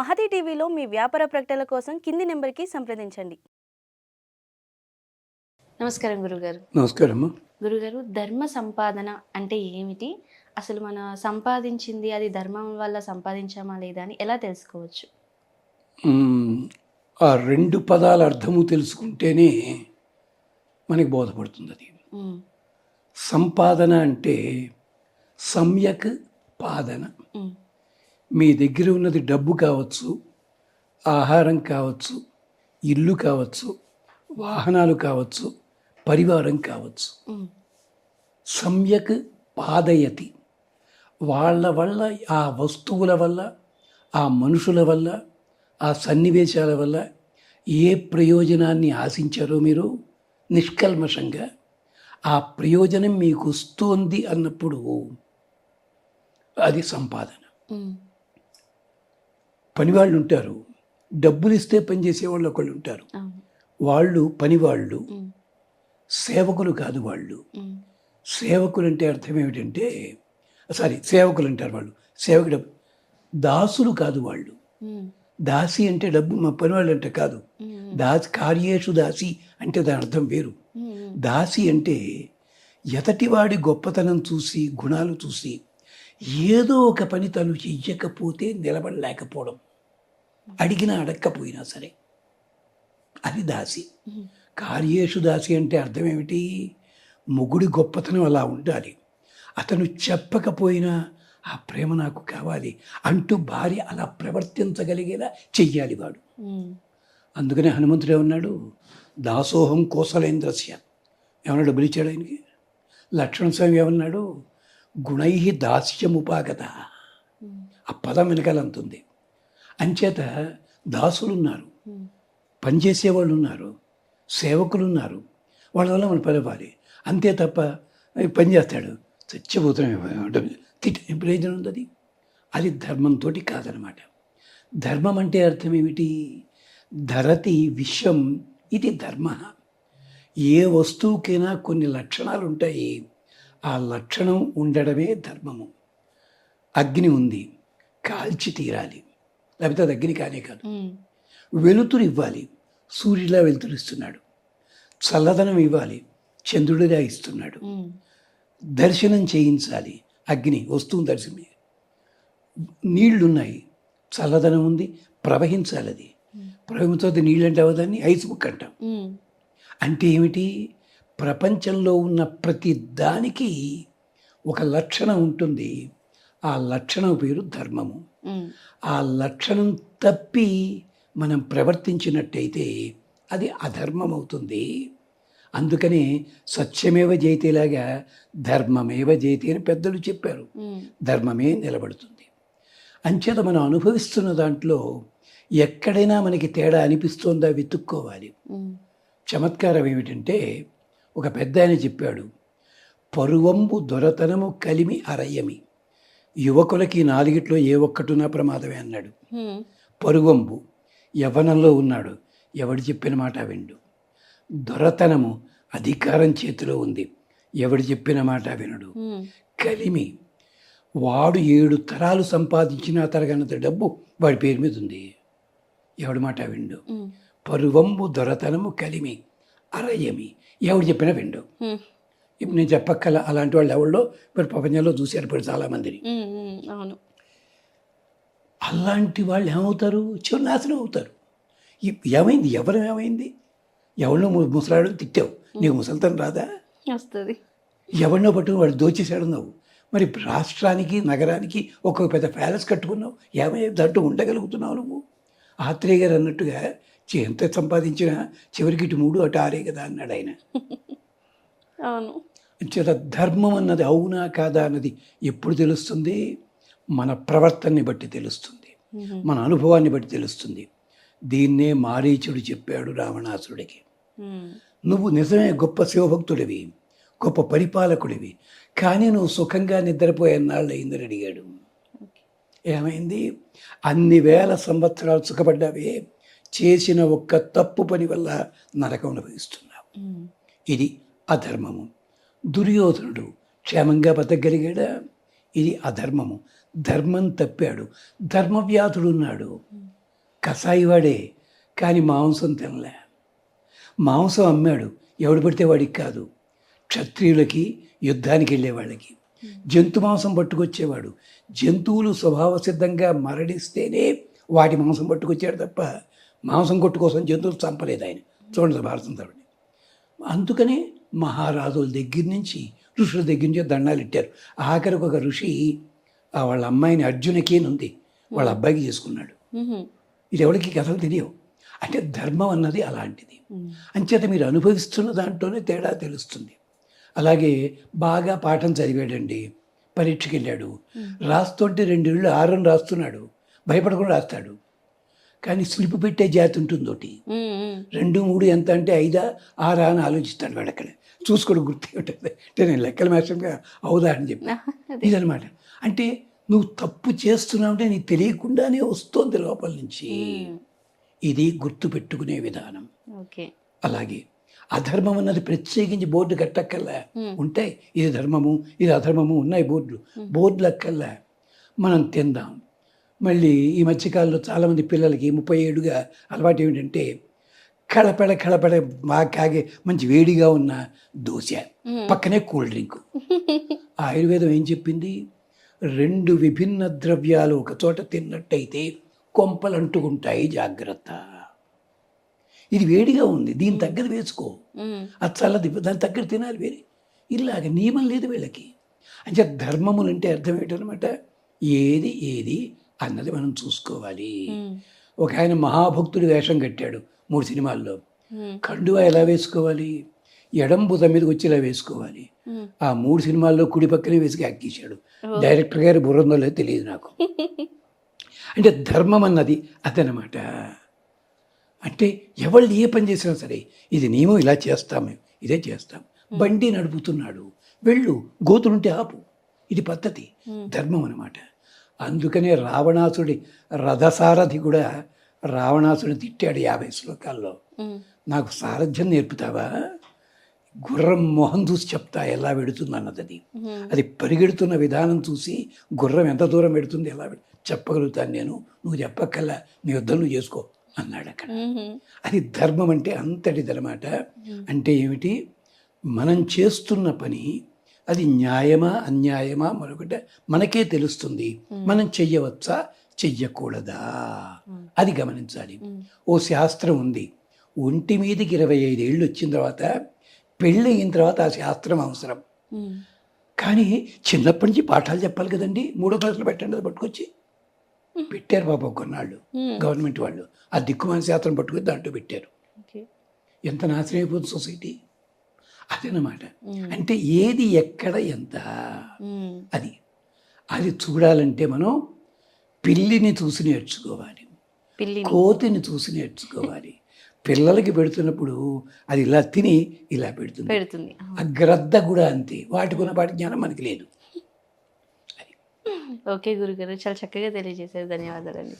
మహతి టీవీలో మీ వ్యాపార ప్రకటనల కోసం కింది నెంబర్కి సంప్రదించండి. నమస్కారం గురుగారు. నమస్కారమ్మా గురుగారు ధర్మ సంపాదన అంటే ఏమిటి? అసలు మన సంపాదించింది అది ధర్మం వల్ల సంపాదించామా లేదా అని ఎలా తెలుసుకోవచ్చు. ఆ రెండు పదాల అర్థము తెలుసుకుంటేనే మనకి బోధపడుతుంది అది. సంపాదన అంటే సమ్యక్ పాదన. మీ దగ్గర ఉన్నది డబ్బు కావచ్చు ఆహారం కావచ్చు ఇల్లు కావచ్చు వాహనాలు కావచ్చు పరివారం కావచ్చు. సమ్యక్ పాదయతి. వాళ్ళ వల్ల ఆ వస్తువుల వల్ల ఆ మనుషుల వల్ల ఆ సన్నివేశాల వల్ల ఏ ప్రయోజనాన్ని ఆశించారో మీరు నిష్కల్మషంగా ఆ ప్రయోజనం మీకు వస్తోంది అన్నప్పుడు అది సంపాదన. పనివాళ్ళు ఉంటారు డబ్బులు ఇస్తే పనిచేసే వాళ్ళు ఒకళ్ళు ఉంటారు. వాళ్ళు పనివాళ్ళు సేవకులు కాదు వాళ్ళు. సేవకులు అంటే అర్థం ఏమిటంటే సారీ సేవకులు అంటారు వాళ్ళు. సేవకుడు దాసులు కాదు వాళ్ళు. దాసి అంటే డబ్బు మా పని వాళ్ళు అంటే కాదు దాసి కార్యేషు దాసి అంటే దాని అర్థం వేరు. దాసి అంటే ఎతటివాడి గొప్పతనం చూసి గుణాలు చూసి ఏదో ఒక పని తను చెయ్యకపోతే నిలబడలేకపోవడం. అడిగినా అడగకపోయినా సరే అది దాసి. కార్యేషు దాసి అంటే అర్థం ఏమిటి మొగుడి గొప్పతనం అలా ఉండాలి. అతను చెప్పకపోయినా ఆ ప్రేమ నాకు కావాలి అంటూ భార్య అలా ప్రవర్తించగలిగేలా చెయ్యాలి వాడు. అందుకనే హనుమంతుడు ఏమన్నాడు? దాసోహం కోసలేంద్రస్య. ఏమన్నా డబ్బులు ఇచ్చాడు ఆయనకి? లక్ష్మణ స్వామి ఏమన్నాడు? గుణై దాస్యముపాగత. ఆ పదం వెనకాలంతుంది అంచేత దాసులు ఉన్నారు పనిచేసేవాళ్ళు ఉన్నారు సేవకులు ఉన్నారు వాళ్ళ వల్ల మనం పనివ్వాలి అంతే తప్ప "ఏ, పని చేస్తాడు. చచ్చిపోతున్నాం తిట్టి ప్రయోజనం ఉంది అది? అది ధర్మంతో కాదనమాట. ధర్మం అంటే అర్థం ఏమిటి? ధరతి విశ్వం ఇది ధర్మ. ఏ వస్తువుకైనా కొన్ని లక్షణాలు ఉంటాయి ఆ లక్షణం ఉండడమే ధర్మము. అగ్ని ఉంది కాల్చి తీరాలి. లేకపోతే అది అగ్ని కానే కాదు. వెలుతురు ఇవ్వాలి సూర్యుడిలా వెలుతురు ఇస్తున్నాడు. చల్లదనం ఇవ్వాలి చంద్రుడిలా ఇస్తున్నాడు. దర్శనం చేయించాలి అగ్ని వస్తువు దర్శనం నీళ్ళున్నాయి చల్లదనం ఉంది ప్రవహించాలి అది. ప్రవహించే నీళ్ళు అంటే అవదాన్ని ఐస్ బుక్ అంటాం. అంటే ఏమిటి? ప్రపంచంలో ఉన్న ప్రతి దానికి ఒక లక్షణం ఉంటుంది. ఆ లక్షణం పేరు ధర్మము. ఆ లక్షణం తప్పి మనం ప్రవర్తించినట్టయితే అది అధర్మం అవుతుంది అందుకనే సత్యమేవ జయతేలాగా ధర్మమేవ జయతే అని పెద్దలు చెప్పారు. ధర్మమే నిలబడుతుంది. అంచేత మనం అనుభవిస్తున్న దాంట్లో ఎక్కడైనా మనకి తేడా అనిపిస్తోందా వెతుక్కోవాలి. చమత్కారం ఏమిటంటే ఒక పెద్ద ఆయన చెప్పాడు పరువంబు దొరతనము కలిమి అరయ్యమి. యువకులకి నాలుగిట్లో ఏ ఒక్కటున్నా ప్రమాదమే అన్నాడు. పరువంబు యవ్వనంలో ఉన్నాడు ఎవడు చెప్పిన మాట విండు. దొరతనము అధికారం చేతిలో ఉంది ఎవడు చెప్పిన మాట వినడు. కలిమి వాడు ఏడు తరాలు సంపాదించిన తరగనంత డబ్బు వాడి పేరు మీద ఉంది. ఎవడి మాట విండు? పరువంబు దొరతనము కలిమి అరయమి ఎవడు చెప్పినా విండు. ఇప్పుడు నేను చెప్పక్కల అలాంటి వాళ్ళు ఎవరిలో ఇప్పుడు ప్రపంచంలో చూశారు ఇప్పుడు చాలామందిని. అవును. అలాంటి వాళ్ళు ఏమవుతారు? చివరి నాశనం అవుతారు. ఏమైంది? ఎవరు ఏమైంది? ఎవరినో ముసలాడు తిట్టావు. నీకు ముసలితనం రాదా? వస్తుంది. ఎవరినో పట్టుకుని వాడు దోచేశాడు నువ్వు మరి రాష్ట్రానికి నగరానికి ఒక్కొక్క పెద్ద ప్యాలెస్ కట్టుకున్నావు. ఏమై దాంట్లో ఉండగలుగుతున్నావు నువ్వు? ఆత్రేయ గారు అన్నట్టుగా "చి- ఎంత సంపాదించినా చివరికి ఇటు మూడు అటు ఆరే కదా అన్నాడు ఆయన. అవును. చేత ధర్మం అన్నది అవునా కాదా అన్నది ఎప్పుడు తెలుస్తుంది? మన ప్రవర్తనని బట్టి తెలుస్తుంది. మన అనుభవాన్ని బట్టి తెలుస్తుంది. దీన్నే మారీచుడు చెప్పాడు రావణాసురుడికి. నువ్వు నిజమే గొప్ప శివభక్తుడివి గొప్ప పరిపాలకుడివి కానీ నువ్వు సుఖంగా నిద్రపోయే నాళ్ళు అయిందని అడిగాడు. ఏమైంది? అన్ని వేల సంవత్సరాలు సుఖపడ్డావే. చేసిన ఒక్క తప్పు పని వల్ల నరకం అనుభవిస్తున్నావు. ఇది అధర్మము. దుర్యోధనుడు క్షేమంగా బతకగలిగాడా? ఇది అధర్మము. ధర్మం తప్పాడు. ధర్మవ్యాధుడు ఉన్నాడు. ఉమ్, కసాయి వాడే కానీ మాంసం తినలే. మాంసం అమ్మాడు. ఎవడు పడితే వాడికి కాదు. క్షత్రియులకి యుద్ధానికి వెళ్ళే వాళ్ళకి జంతు మాంసం పట్టుకొచ్చేవాడు. జంతువులు స్వభావ సిద్ధంగా మరణిస్తేనే వాటి మాంసం పట్టుకొచ్చాడు తప్ప మాంసం కొట్టు కోసం జంతువులు చంపలేదు ఆయన. చూడండి భారతం తరుణి అందుకనే మహారాజుల దగ్గర నుంచి ఋషుల దగ్గర నుంచి దండాలు ఇట్టారు. ఆఖరికి ఒక ఋషి ఆ వాళ్ళ అమ్మాయిని అర్జునకి ఉంది. వాళ్ళ అబ్బాయికి చేసుకున్నాడు. ఇది ఎవరికి కథలు తెలియవు. అంటే ధర్మం అన్నది అలాంటిది. అంచేత మీరు అనుభవిస్తున్న దాంట్లోనే తేడా తెలుస్తుంది. అలాగే బాగా పాఠం చదివాడండి. పరీక్షకి వెళ్ళాడు రాస్తుంటే రెండు ఇళ్ళు ఆరని రాస్తున్నాడు. భయపడకుండా రాస్తాడు. కానీ స్లిప్ పెట్టే జాతి ఉంటుంది ఒకటి. రెండు మూడు ఎంత అంటే ఐదా ఆరా అని ఆలోచిస్తాడు వాడు అక్కడ చూసుకోవడం గుర్తు ఉంటుంది. అంటే నేను లెక్కల మాస్టర్గా అవుదా అని చెప్పి. ఇదనమాట అంటే నువ్వు తప్పు చేస్తున్నావు అంటే నీకు తెలియకుండానే వస్తుంది లోపల నుంచి. ఇది గుర్తు పెట్టుకునే విధానం. అలాగే అధర్మం అన్నది ప్రత్యేకించి బోర్డు కట్టక్కల్లా. ఉంటాయి. ఇది ధర్మము ఇది అధర్మము ఉన్నాయి బోర్డులు. బోర్డులు అక్కల్లా మనం తిందాం. మళ్ళీ ఈ మధ్యకాలంలో చాలామంది పిల్లలకి ముప్పై ఏడుగా అలవాటు ఏమిటంటే కళపడ కళపడ బాగా కాగే మంచి వేడిగా ఉన్న దోశ. పక్కనే కూల్ డ్రింక్. ఆయుర్వేదం ఏం చెప్పింది? రెండు విభిన్న ద్రవ్యాలు ఒక చోట తిన్నట్టయితే కొంపలు అంటుకుంటాయి జాగ్రత్త. ఇది వేడిగా ఉంది దీని తగ్గది వేసుకో. అది చల్లది దాని తగ్గర తినాలి వేరే. ఇలాగ నియమం లేదు వీళ్ళకి. అంటే ధర్మములు అంటే అర్థం ఏంటనమాట? ఏది ఏది అన్నది మనం చూసుకోవాలి. ఒక ఆయన మహాభక్తుడి వేషం కట్టాడు మూడు సినిమాల్లో. కండువా ఎలా వేసుకోవాలి? ఎడం భుజం మీదకి వచ్చి ఇలా వేసుకోవాలి. ఆ మూడు సినిమాల్లో కుడి పక్కనే వేసుకు ఎక్కించాడు డైరెక్టర్ గారి బుర్రందో లేదో తెలియదు నాకు. అంటే ధర్మం అన్నది అదనమాట. అంటే ఎవరు ఏ పని చేసినా సరే ఇది నియమం ఇలా చేస్తాం మేము ఇదే చేస్తాం. బండి నడుపుతున్నాడు. వెళ్ళు గోతులుంటే ఆపు. ఇది పద్ధతి. ధర్మం అనమాట అందుకనే రావణాసుడి రథసారథి కూడా రావణాసుడిని తిట్టాడు యాభై శ్లోకాల్లో. నాకు సారథ్యం నేర్పుతావా? గుర్రం మొహం చూసి చెప్తా ఎలా వెడుతుంది అన్నది. అది పరిగెడుతున్న విధానం చూసి గుర్రం ఎంత దూరం పెడుతుంది ఎలా చెప్పగలుగుతాను నేను. నువ్వు చెప్పక్కల్లా నీ యుద్ధం నువ్వు చేసుకో అన్నాడు అక్కడ. అది ధర్మం అంటే అంతటిదనమాట అంటే ఏమిటి? మనం చేస్తున్న పని అది న్యాయమా అన్యాయమా మరొకటి మనకే తెలుస్తుంది. మనం చెయ్యవచ్చా? చెయ్యకూడదా? అది గమనించాలి. ఓ శాస్త్రం ఉంది. ఒంటి మీదకి ఇరవై ఐదేళ్ళు వచ్చిన తర్వాత పెళ్ళి అయిన తర్వాత ఆ శాస్త్రం అవసరం. కానీ చిన్నప్పటి నుంచి పాఠాలు చెప్పాలి కదండి. మూడో క్లాసులో పెట్టండి అది పట్టుకొచ్చి. పెట్టారు పాపం కొన్నాళ్ళు. గవర్నమెంట్ వాళ్ళు. ఆ దిక్కుమాన శాస్త్రం పట్టుకొని దాంట్లో పెట్టారు. ఎంత నాశనం అయిపోతుంది సొసైటీ? అదనమాట. అంటే ఏది ఎక్కడ ఎంత. అది. అది చూడాలంటే మనం పిల్లిని చూసి నేర్చుకోవాలి. కోతిని చూసి నేర్చుకోవాలి. పిల్లలకి పెడుతున్నప్పుడు అది ఇలా తిని ఇలా పెడుతుంది. పెడుతుంది. ఆ. గ్రద్ద కూడా అంతే. వాటికి ఉన్న వాటి జ్ఞానం మనకి లేదు. ఓకే గురుగారు చాలా చక్కగా తెలియజేశారు. ధన్యవాదాలండి.